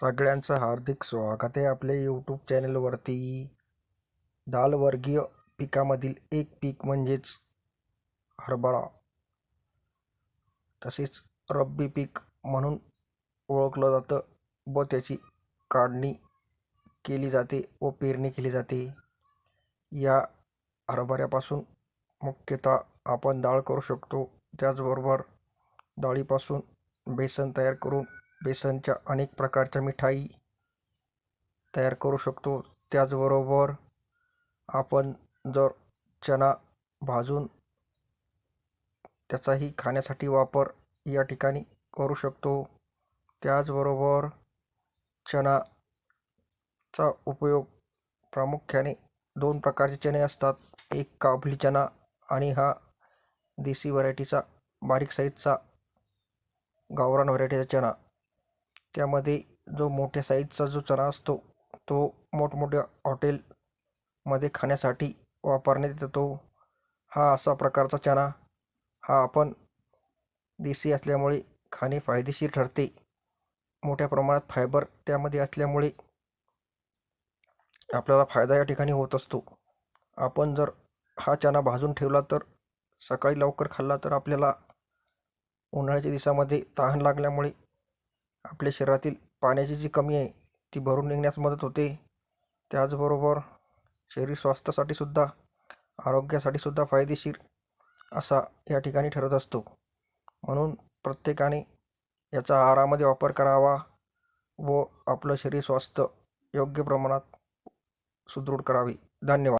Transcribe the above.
सगळ्यांचं हार्दिक स्वागत आहे आपल्या यूट्यूब चॅनलवरती दालवर्गीय पिकामधील एक पीक म्हणजेच हरभरा. तसेच रब्बी पीक म्हणून ओळखलं जातं व त्याची काढणी केली जाते व पेरणी केली जाते. या हरभऱ्यापासून मुख्यतः आपण डाळ करू शकतो. त्याचबरोबर डाळीपासून बेसन तयार करून बेसनच्या अनेक प्रकारच्या मिठाई तयार करू शकतो. त्याचबरोबर आपण जर चणा भाजून त्याचाही खाण्यासाठी वापर या ठिकाणी करू शकतो. त्याचबरोबर चणाचा उपयोग प्रामुख्याने दोन प्रकारचे चणे असतात. एक काबुली चणा आणि हा देसी व्हरायटीचा बारीक साईजचा गावरान व्हरायटीचा चणा. त्यामध्ये जो मोठ्या साईजचा जो चणा असतो तो मोठमोठ्या हॉटेलमध्ये खाण्यासाठी वापरण्यात येतो. हा असा प्रकारचा चणा हा आपण देसी असल्यामुळे खाणे फायदेशीर ठरते. मोठ्या प्रमाणात फायबर त्यामध्ये असल्यामुळे आपल्याला फायदा या ठिकाणी होत असतो. आपण जर हा चणा भाजून ठेवला तर सकाळी लवकर खाल्ला तर आपल्याला उन्हाळ्याच्या दिवसामध्ये तहान लागल्यामुळे आपल्या शरीरातील पाण्याची जी कमी आहे ती भरून निघण्यास मदत होते. त्याचबरोबर शरीर स्वास्थ्यासाठी सुद्धा आरोग्यासाठी सुद्धा फायदेशीर असा या ठिकाणी ठरत असतो. म्हणून प्रत्येकाने याचा आहारामध्ये वापर करावा व आपलं शरीर स्वास्थ्य योग्य प्रमाणात सुदृढ करावे. धन्यवाद.